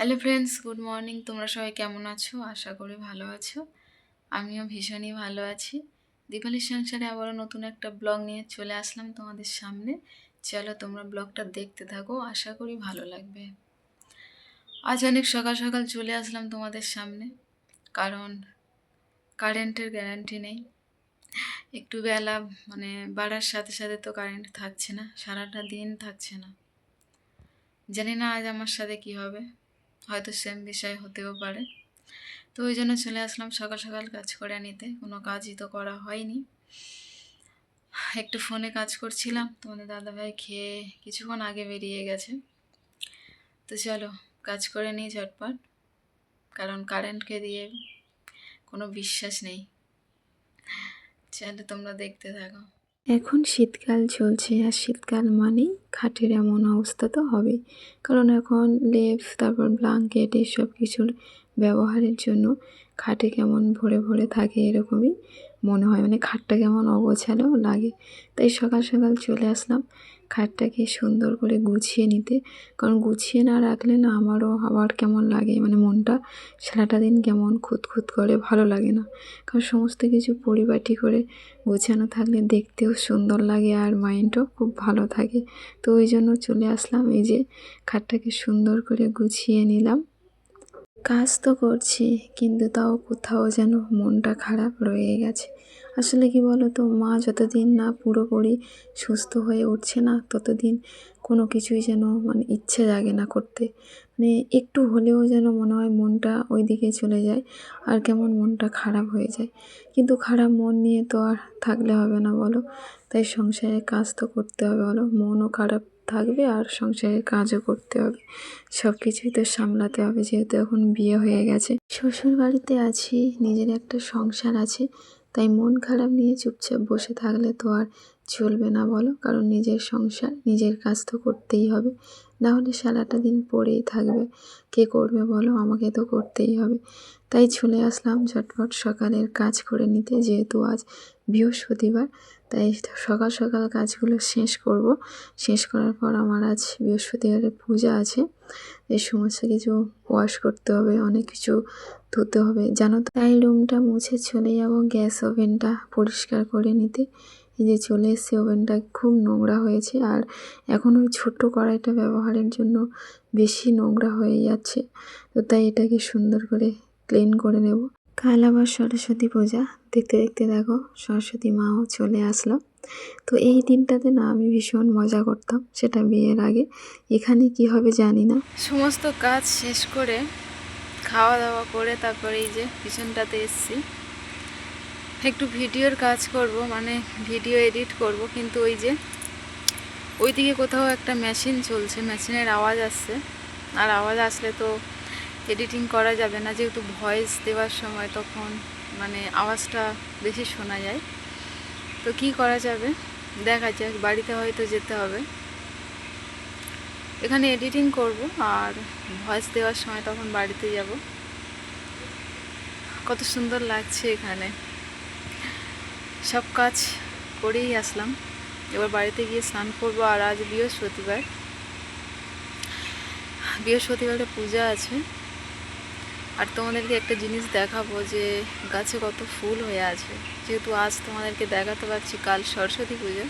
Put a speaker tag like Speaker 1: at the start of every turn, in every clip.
Speaker 1: Hello friends good morning তোমরা সবাই কেমন আছো? আশা করি ভালো আছো। আমিও ভীষণই ভালো আছি। দীপালির সংসারে আবারও নতুন একটা ব্লগ নিয়ে চলে আসলাম তোমাদের সামনে। চলো তোমরা ব্লগটা দেখতে থাকো, আশা করি ভালো লাগবে। আজ অনেক সকাল সকাল চলে আসলাম তোমাদের সামনে। কারণ কারেন্টের গ্যারান্টি নেই। একটু বেলা মানে বাড়ার সাথে সাথে তো কারেন্ট থাকছে না, সারাটা দিন থাকছে না। জানি না আজ আমার সাথে কি হবে। হয়তো সেম বিষয় হতেও পারে। তো ওই জন্য চলে আসলাম সকাল সকাল কাজ করে নিতে কোনো কাজই তো করা হয়নি। একটু ফোনে কাজ করছিলাম। তোমাদের দাদাভাই খেয়ে কিছুক্ষণ আগে বেরিয়ে গেছে। তো চলো, কাজ করে নিই ঝটপট। কারণ কারেন্টকে দিয়ে কোনো বিশ্বাস নেই। চলো তোমরা দেখতে থাকো।
Speaker 2: এখন শীতকাল চলছে আর শীতকাল মানেই খাটের এমন অবস্থা তো হবে কারণ এখন লেপ তারপর ব্লাঙ্কেট, এসব কিছুর ব্যবহারের জন্য খাটে কেমন ভরে ভরে থাকে এরকমই মনে হয়। মানে খাটটা কেমন অগোছালো লাগে। তাই সকাল সকাল চলে আসলাম খাটটাকে সুন্দর করে গুছিয়ে নিতে। কারণ গুছিয়ে না রাখলে না আমারও আবার কেমন লাগে। মানে মনটা সারাটা দিন কেমন খুঁতখুত করে ভালো লাগে না। কারণ সমস্ত কিছু পরিপাটি করে গোছানো থাকলে দেখতেও সুন্দর লাগে আর মাইন্ডও খুব ভালো থাকে। তো ওই জন্য চলে আসলাম। এই যে খাটটাকে সুন্দর করে গুছিয়ে নিলাম। কাজ তো করছি, কিন্তু তাও কোথাও যেন মনটা খারাপ রয়ে গেছে। আসলে কি বলো তো মা যতদিন না পুরোপুরি সুস্থ হয়ে উঠছে না, ততদিন কোনো কিছুই যেন মানে ইচ্ছে জাগে না করতে। মানে একটু হলেও যেন মনে হয় মনটা ওই দিকে চলে যায়, আর কেমন মনটা খারাপ হয়ে যায়। কিন্তু খারাপ মন নিয়ে তো আর থাকলে হবে না বলো। তাই সংসারে কাজ তো করতে হবে বলো, মনও খারাপ থাকবে আর সংসারের কাজও করতে হবে। সব কিছুই তো সামলাতে হবে, যেহেতু এখন বিয়ে হয়ে গেছে। শ্বশুর বাড়িতে আছি, নিজের একটা সংসার আছে, তাই মন খারাপ নিয়ে চুপচাপ বসে থাকলে তো আর চলবে না বলো। কারণ নিজের সংসার, নিজের কাজ তো করতেই হবে। না হলে সারাটা দিন পড়েই থাকবে। কে করবে বলো? আমাকে তো করতেই হবে। তাই চলে আসলাম ঝটপট সকালের কাজ করে নিতে, যেহেতু আজ বৃহস্পতিবার। তাই সকাল সকাল কাজগুলো শেষ করব। শেষ করার পর আমার আজ বৃহস্পতিবারের পূজা আছে। এই সমস্ত কিছু ওয়াশ করতে হবে, অনেক কিছু ধুতে হবে। জানো তো, তাই রুমটা মুছে চলে যাব গ্যাস ওভেনটা পরিষ্কার করে নিতে। এই যে চলে এসছে, ওভেনটা খুব নোংরা হয়েছে আর এখন ওই ছোট্ট কড়াইটা ব্যবহারের জন্য বেশি নোংরা হয়ে যাচ্ছে। তো তাই এটাকে সুন্দর করে ক্লিন করে নেব। কাল আবার সরস্বতী পূজা। দেখতে দেখতে দেখো, সরস্বতী মাও চলে আসলো। তো এই দিনটাতে না আমি ভীষণ মজা করতাম, সেটা বিয়ের আগে। এখানে কি হবে জানি না।
Speaker 1: সমস্ত কাজ শেষ করে খাওয়া দাওয়া করে তারপরে এই যে পিছনটাতে এসছি। একটু ভিডিওর কাজ করব মানে ভিডিও এডিট করব, কিন্তু ওই যে ওইদিকে কোথাও একটা মেশিন চলছে, মেশিনের আওয়াজ আসছে। আর আওয়াজ আসলে তো এডিটিং করা যাবে না, যেহেতু ভয়েস দেওয়ার সময় তখন মানে আওয়াজটা বেশি শোনা যায়। তো কি করা যাবে? দেখা যাক, বাড়িতে হয়তো যেতে হবে। এখানে এডিটিং করব আর ভয়েস দেওয়ার সময় তখন বাড়িতে যাব। কত সুন্দর লাগছে এখানে। সব কাজ করেই আসলাম। এবার বাড়িতে গিয়ে স্নান করব আর আজ বৃহস্পতিবার। বৃহস্পতিবারে পূজা আছে। আর তোমাদেরকে একটা জিনিস দেখাবো যে গাছে কত ফুল হয়ে আছে। যেহেতু আজ তোমাদেরকে দেখাতে পারছি, কাল সরস্বতী পুজো।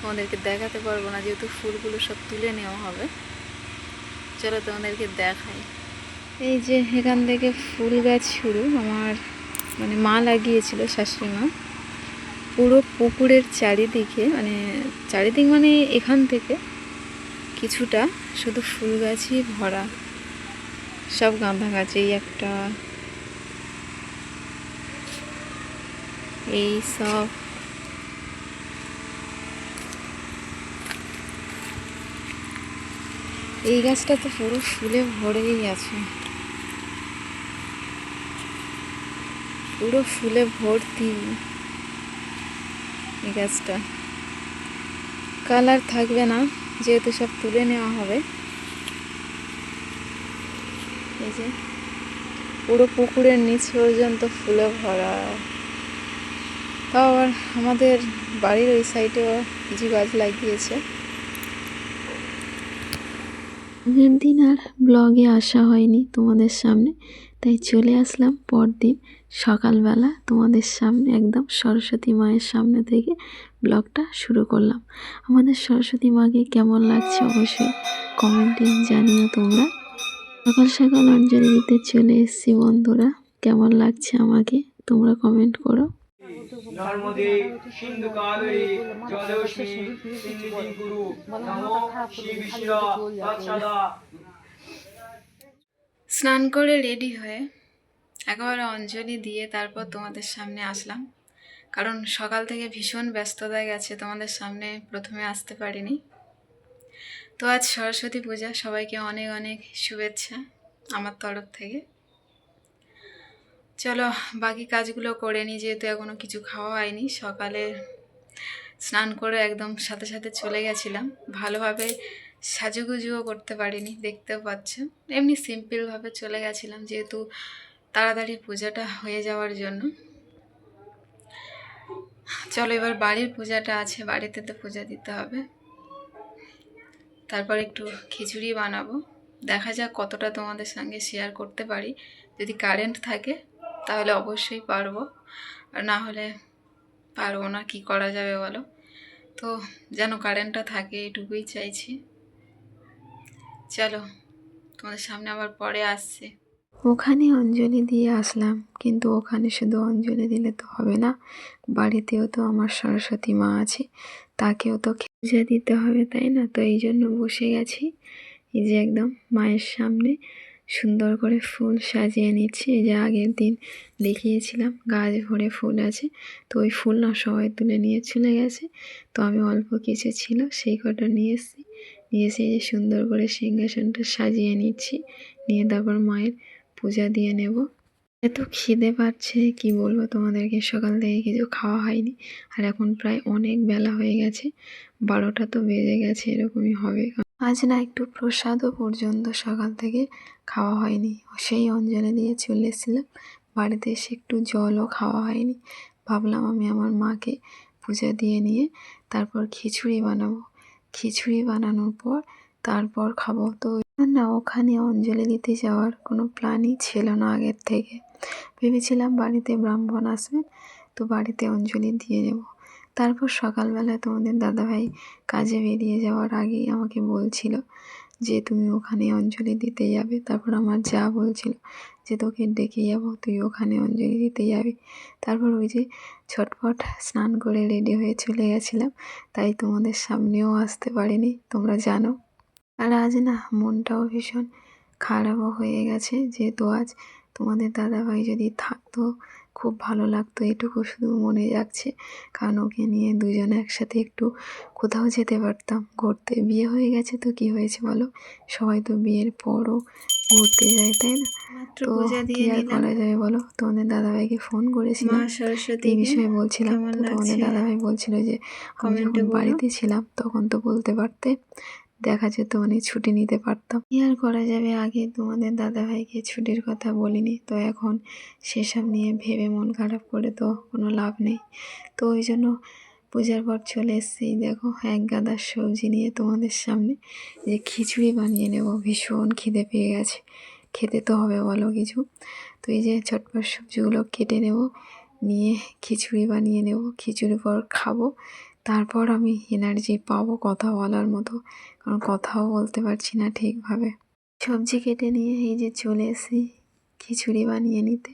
Speaker 1: তোমাদেরকে দেখাতে পারব না, যেহেতু ফুলগুলো সব তুলে নেওয়া হবে। চলো তোমাদেরকে দেখাই। এই যে এখান থেকে ফুল গাছ শুরু, আমার মানে মা লাগিয়েছিল শাশুড়ি মা। পুরো পুকুরের চারিদিকে মানে চারিদিক মানে এখান থেকে কিছুটা শুধু ফুল গাছই ভরা। সব গাঁদা গাছ এই একটা। এই সব। এই গাছটা তো পুরো ফুলে ভরেই আছে। পুরো ফুলে ভর্তি এই গাছটা। কালার থাকবে না, যেহেতু সব তুলে নেওয়া হবে। যে পুরো পুকুরের নিচ পর্যন্ত ফুলে ভরা। তাও আবার আমাদের বাড়ির ওই সাইডেও কিছু গাছ লাগিয়েছে।
Speaker 2: আগের দিন আর ব্লগে আসা হয়নি তোমাদের সামনে, তাই চলে আসলাম পরদিন সকালবেলা তোমাদের সামনে, একদম সরস্বতী মায়ের সামনে থেকে ব্লগটা শুরু করলাম। আমাদের সরস্বতী মাকে কেমন লাগছে অবশ্যই কমেন্টে জানিও তোমরা। সকাল সকাল অঞ্জলি দিতে চলে এসেছি বন্ধুরা। কেমন লাগছে আমাকে? তোমরা কমেন্ট করো।
Speaker 3: নর্মদে সিন্ধু কাবেরী জলস্মি সিন্নিধি গুরু নমো শ্রী বিষ্ণু তৎসদা।
Speaker 1: স্নান করে রেডি হয়ে একেবারে অঞ্জলি দিয়ে তারপর তোমাদের সামনে আসলাম। কারণ সকাল থেকে ভীষণ ব্যস্ততা গেছে তোমাদের সামনে প্রথমে আসতে পারিনি। তো আজ সরস্বতী পূজা। সবাইকে অনেক অনেক শুভেচ্ছা আমার তরফ থেকে। চলো, বাকি কাজগুলো করে নিই যেহেতু এখনও কিছু খাওয়া হয়নি। সকালে স্নান করে একদম সাথে সাথে চলে গেছিলাম। ভালোভাবে সাজুগুজুও করতে পারিনি, দেখতেও পাচ্ছ। এমনি সিম্পলভাবে চলে গেছিলাম, যেহেতু তাড়াতাড়ি পূজাটা হয়ে যাওয়ার জন্য। চলো, এবার বাড়ির পূজাটা আছে, বাড়িতে তো পূজা দিতে হবে। তারপর একটু খিচুড়ি বানাবো। দেখা যাক কতটা তোমাদের সঙ্গে শেয়ার করতে পারি। যদি কারেন্ট থাকে, তাহলে অবশ্যই পারব। আর না হলে পারব না, কি করা যাবে বলো? তো যেন কারেন্টটা থাকে এটুকুই চাইছি। চলো, তোমাদের সামনে আবার পরে আসছে।
Speaker 2: ওখানে অঞ্জলি দিয়ে আসলাম, কিন্তু ওখানে শুধু অঞ্জলি দিলে তো হবে না। বাড়িতেও তো আমার সরস্বতী মা আছে, তাকেও তো পূজা দিতে হবে, তাই না? তো এই জন্য বসে গেছি। এই যে একদম মায়ের সামনে সুন্দর করে ফুল সাজিয়ে নিচ্ছি। এই যে আগের দিন দেখিয়েছিলাম, গাছ ভরে ফুল আছে, তো ওই ফুল না সবাই তুলে নিয়ে চলে গেছে। তো আমি অল্প কিছু ছিল, সেই কটা নিয়ে এসেছি। নিয়ে এসে যে সুন্দর করে সিংহাসনটা সাজিয়ে নিচ্ছি, নিয়ে তারপর মায়ের পূজা দিয়ে নেব। এত খিদে পাচ্ছে, কি বলব তোমাদেরকে? সকাল থেকে কিছু খাওয়া হয়নি। আর এখন প্রায় অনেক বেলা হয়ে গেছে। বারোটা তো বেজে গেছে, এরকমই হবে। আজ না একটু প্রসাদও পর্যন্ত সকাল থেকে খাওয়া হয়নি। সেই অঞ্জলি দিয়ে চলে এসেছিলাম। বাড়িতে এসে একটু জলও খাওয়া হয়নি। ভাবলাম আমি আমার মাকে পূজা দিয়ে নিয়ে তারপর খিচুড়ি বানাবো। খিচুড়ি বানানোর পর তারপর খাব। তো না, ওখানে অঞ্জলি দিতে যাওয়ার কোনো প্ল্যানই ছিল না আগের থেকে। ভেবেছিলাম বাড়িতে ব্রাহ্মণ আসবেন তো বাড়িতে অঞ্জলি দিয়ে নেব। তারপর সকালবেলা তোমাদের দাদাভাই কাজে বেরিয়ে যাওয়ার আগেই আমাকে বলছিল যে, তুমি ওখানে অঞ্জলি দিতে যাবে। তারপর আমার যা বলছিল যে, তোকে ডেকে যাব, তুই ওখানে অঞ্জলি দিতে যাবি। তারপর ওই যে ছটপট স্নান করে রেডি হয়ে চলে গেছিলাম, তাই তোমাদের সামনেও আসতে পারিনি, তোমরা জানো। আর আজ না মনটাও ভীষণ খারাপও হয়ে গেছে। যেহেতু আজ তোমাদের দাদাভাই যদি থাকতো খুব ভালো লাগতো এটুকু শুধু মনে যাচ্ছে কারণ ওকে নিয়ে দুজনে একসাথে একটু কোথাও যেতে পারতাম। ঘুরতে বিয়ে হয়ে গেছে তো কি হয়েছে বলো? সবাই তো বিয়ের পরও ঘুরতে যায় তাই না? তো কি আর করা যাবে বলো? তোমাদের দাদাভাইকে ফোন করেছিলাম। এই
Speaker 1: সরস্বতী
Speaker 2: বিষয়ে বলছিলাম তো তোমাদের? দাদাভাই বলছিল যে আমি যখন বাড়িতে ছিলাম তখন তো বলতে পারতে। দেখা যেত অনেক ছুটি নিতে পারতাম। কি আর করা যাবে? আগে তোমাদের দাদাভাইকে ছুটির কথা বলিনি। তো এখন সেসব নিয়ে ভেবে মন খারাপ করে তো কোনো লাভ নেই। তো ওই জন্য পূজার পর চলে এসেছি। দেখো, এক গাদার সবজি নিয়ে তোমাদের সামনে। যে খিচুড়ি বানিয়ে নেব। ভীষণ খিদে পেয়ে গেছে। খেতে তো হবে বলো কিছু। তো এই যে চটপট সবজিগুলো কেটে নেব। নিয়ে খিচুড়ি বানিয়ে নেব। খিচুড়ি পর খাব। তারপর আমি এনার্জি পাবো কথা বলার মতো। কারণ কথাও বলতে পারছি না ঠিকভাবে। সবজি কেটে নিয়ে এই যে চলে এসেছি খিচুড়ি বানিয়ে নিতে।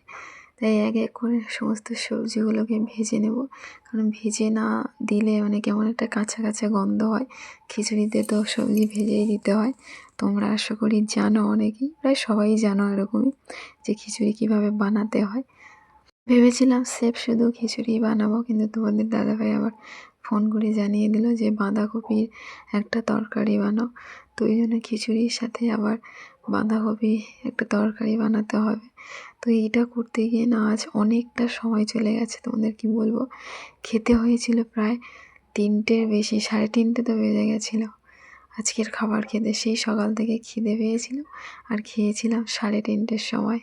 Speaker 2: তাই এক এক করে সমস্ত সবজিগুলোকে ভেজে নেব। কারণ ভেজে না দিলে মানে কেমন একটা কাঁচা কাঁচা গন্ধ হয়। খিচুড়িতে তো সবজি ভেজেই দিতে হয়। তোমরা আশা করি জানো অনেকেই। প্রায় সবাই জানো এরকমই যে খিচুড়ি কীভাবে বানাতে হয়। ভেবেছিলাম সেফ শুধু খিচুড়ি বানাবো, কিন্তু তোমাদের দাদাভাই আবার ফোন করে জানিয়ে দিল যে, বাঁধাকপির একটা তরকারি বানাও। তো ওই জন্য খিচুড়ির সাথে আবার বাঁধাকপি একটা তরকারি বানাতে হবে। তো এইটা করতে গিয়ে না, আজ অনেকটা সময় চলে গেছে তোমাদের কি বলব? খেতে হয়েছিল প্রায় তিনটের বেশি, সাড়ে তিনটে তো বেজে গেছিল। আজকের খাবার খেতে, সেই সকাল থেকে খিদে পেয়েছিল। আর খেয়েছিলাম সাড়ে তিনটের সময়।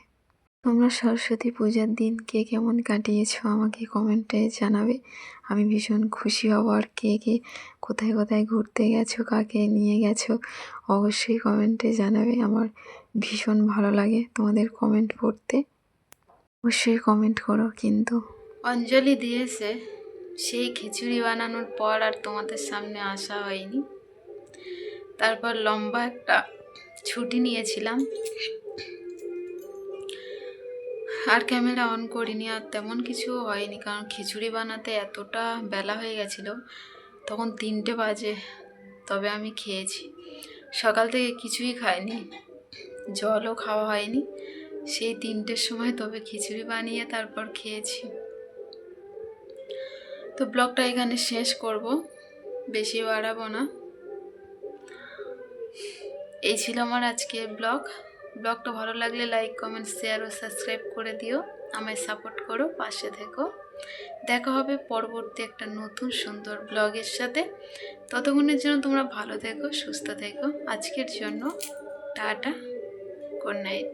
Speaker 2: তোমরা সরস্বতী পূজার দিন কে কেমন কাটিয়েছো আমাকে কমেন্টে জানাবে। আমি ভীষণ খুশি হব। আর কে কে কোথায় কোথায় ঘুরতে গেছো, কাকে নিয়ে গেছো, অবশ্যই কমেন্টে জানাবে। আমার ভীষণ ভালো লাগে তোমাদের কমেন্ট পড়তে। অবশ্যই কমেন্ট করো কিন্তু।
Speaker 1: অঞ্জলি দিয়েছে, সেই খিচুড়ি বানানোর পর আর তোমাদের সামনে আসা হয়নি। তারপর লম্বা একটা ছুটি নিয়েছিলাম। আর ক্যামেরা অন করিনি, আর তেমন কিছু হয়নি, কারণ খিচুড়ি বানাতে এতটা বেলা হয়ে গেছিল, তখন তিনটে বাজে, তবে আমি খেয়েছি। সকাল থেকে কিছুই খাইনি, জলও খাওয়া হয়নি, সেই তিনটের সময় তবে খিচুড়ি বানিয়ে তারপর খেয়েছি। তো ব্লগটা এখানে শেষ করব, বেশি বাড়াবো না। এই ছিল আমার আজকের ব্লগ। ব্লগটা ভালো লাগলে লাইক কমেন্ট শেয়ার ও সাবস্ক্রাইব করে দিও। আমায় সাপোর্ট করো, পাশে থেকো। দেখা হবে পরবর্তী একটা নতুন সুন্দর ব্লগের সাথে। ততক্ষণের জন্য তোমরা ভালো থেকো, সুস্থ থেকো। আজকের জন্য টাটা গুড নাইট